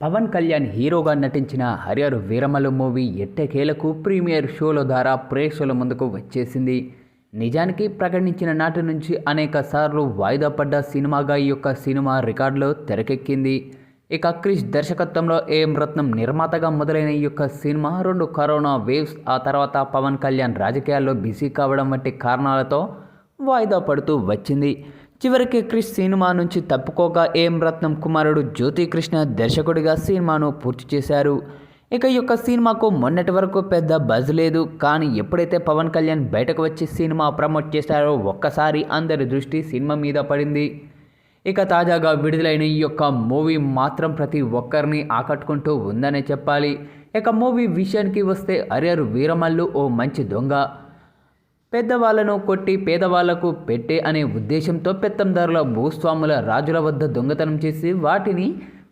పవన్ కళ్యాణ్ హీరోగా నటించిన హరియర్ వీరమలు మూవీ ఎట్టకేలకు ప్రీమియర్ షోల ద్వారా ప్రేక్షకుల ముందుకు వచ్చేసింది. నిజానికి ప్రకటించిన నాటి నుంచి అనేక సార్లు వాయిదా పడ్డ సినిమాగా ఈ యొక్క సినిమా రికార్డులో తెరకెక్కింది. ఇక క్రిష్ దర్శకత్వంలో ఏం రత్నం నిర్మాతగా మొదలైన ఈ యొక్క సినిమా రెండు కరోనా వేవ్స్ ఆ తర్వాత పవన్ కళ్యాణ్ రాజకీయాల్లో బిజీ కావడం వంటి కారణాలతో వాయిదా పడుతూ వచ్చింది. చివరికి క్రిష్ సినిమా నుంచి తప్పుకోగా ఏం రత్నం కుమారుడు జ్యోతికృష్ణ దర్శకుడిగా సినిమాను పూర్తి చేశారు. ఇక ఈ యొక్క సినిమాకు మొన్నటి వరకు పెద్ద బజ్ లేదు. కానీ ఎప్పుడైతే పవన్ కళ్యాణ్ బయటకు వచ్చి సినిమా ప్రమోట్ చేశారో ఒక్కసారి అందరి దృష్టి సినిమా మీద పడింది. ఇక తాజాగా విడుదలైన ఈ యొక్క మూవీ మాత్రం ప్రతి ఒక్కరిని ఆకట్టుకుంటూ ఉందనే చెప్పాలి. ఇక మూవీ విషయానికి వస్తే అరేరు వీరమల్లు ఓ మంచి దొంగ. పెద్దవాళ్ళను కొట్టి పేదవాళ్ళకు పెట్టే అనే ఉద్దేశంతో పెత్తందారుల భూస్వాముల రాజుల వద్ద దొంగతనం చేసి వాటిని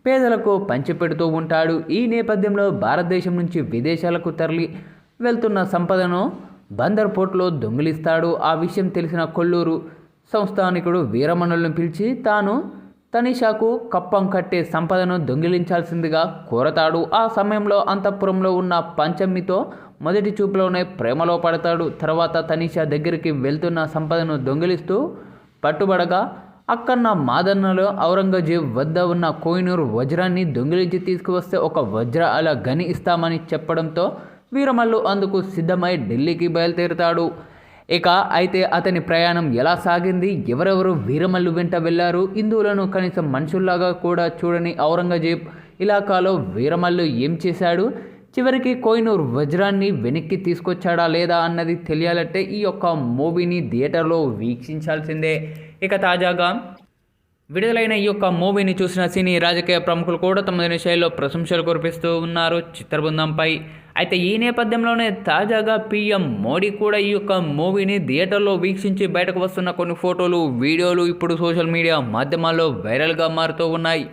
పేదలకు పంచిపెడుతూ ఉంటాడు. ఈ నేపథ్యంలో భారతదేశం నుంచి విదేశాలకు తరలి వెళ్తున్న సంపదను బందర్ పోర్టులో దొంగిలిస్తాడు. ఆ విషయం తెలిసిన కొల్లూరు సంస్థానికుడు వీరమణులను పిలిచి తాను తనిషాకు కప్పం కట్టే సంపదను దొంగిలించాల్సిందిగా కోరతాడు. ఆ సమయంలో అంతఃపురంలో ఉన్న పంచమితో మొదటి చూపులోనే ప్రేమలో పడతాడు. తర్వాత తనిషా దగ్గరికి వెళ్తున్న సంపదను దొంగిలిస్తూ పట్టుబడగా అక్కన్న మాదన్నలో ఔరంగజేబ్ వద్ద ఉన్న కోహినూరు వజ్రాన్ని దొంగిలించి తీసుకువస్తే ఒక వజ్ర అలా గని ఇస్తామని చెప్పడంతో వీరమల్లు అందుకు సిద్ధమై ఢిల్లీకి బయలుదేరుతాడు. ఇక అయితే అతని ప్రయాణం ఎలా సాగింది? ఎవరెవరు వీరమల్లు వెంట వెళ్ళారు హిందువులను కనీసం మనుషుల్లాగా కూడా చూడని ఔరంగజేబ్ ఇలాకాలో వీరమల్లు ఏం చేశాడు? చివరికి కోహినూర్ వజ్రాన్ని వెనక్కి తీసుకొచ్చాడా లేదా అన్నది తెలియాలంటే ఈ యొక్క మూవీని థియేటర్లో వీక్షించాల్సిందే. ఇక తాజాగా విడుదలైన ఈ యొక్క మూవీని చూసిన సినీ రాజకీయ ప్రముఖులు కూడా తమదైన శైలిలో ప్రశంసలు కురిపిస్తూ ఉన్నారు చిత్రబృందంపై అయితే ఈ నేపథ్యంలోనే తాజాగా పీఎం మోడీ కూడా ఈ యొక్క మూవీని థియేటర్లో వీక్షించి బయటకు వస్తున్న కొన్ని ఫోటోలు వీడియోలు ఇప్పుడు సోషల్ మీడియా మాధ్యమాల్లో వైరల్గా మారుతూ ఉన్నాయి.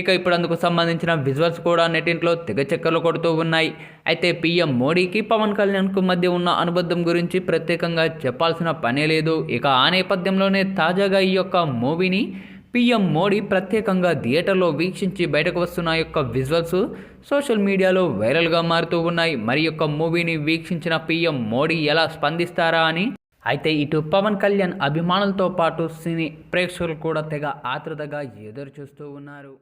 ఇక ఇప్పుడు అందుకు సంబంధించిన విజువల్స్ కూడా నెటింట్లో తెగ చక్కర్లు కొడుతూ ఉన్నాయి. అయితే పీఎం మోడీకి పవన్ కళ్యాణ్కు మధ్య ఉన్న అనుబంధం గురించి ప్రత్యేకంగా చెప్పాల్సిన పనే లేదు. ఇక ఆ నేపథ్యంలోనే తాజాగా ఈ యొక్క మూవీని పీఎం మోడీ ప్రత్యేకంగా థియేటర్లో వీక్షించి బయటకు వస్తున్న యొక్క విజువల్స్ సోషల్ మీడియాలో వైరల్గా మారుతూ ఉన్నాయి. మరి యొక్క మూవీని వీక్షించిన పీఎం మోడీ ఎలా స్పందిస్తారా అని? అయితే ఇటు పవన్ కళ్యాణ్ అభిమానులతో పాటు సినీ ప్రేక్షకులు కూడా తెగ ఆతృతగా ఎదురు చూస్తూ ఉన్నారు.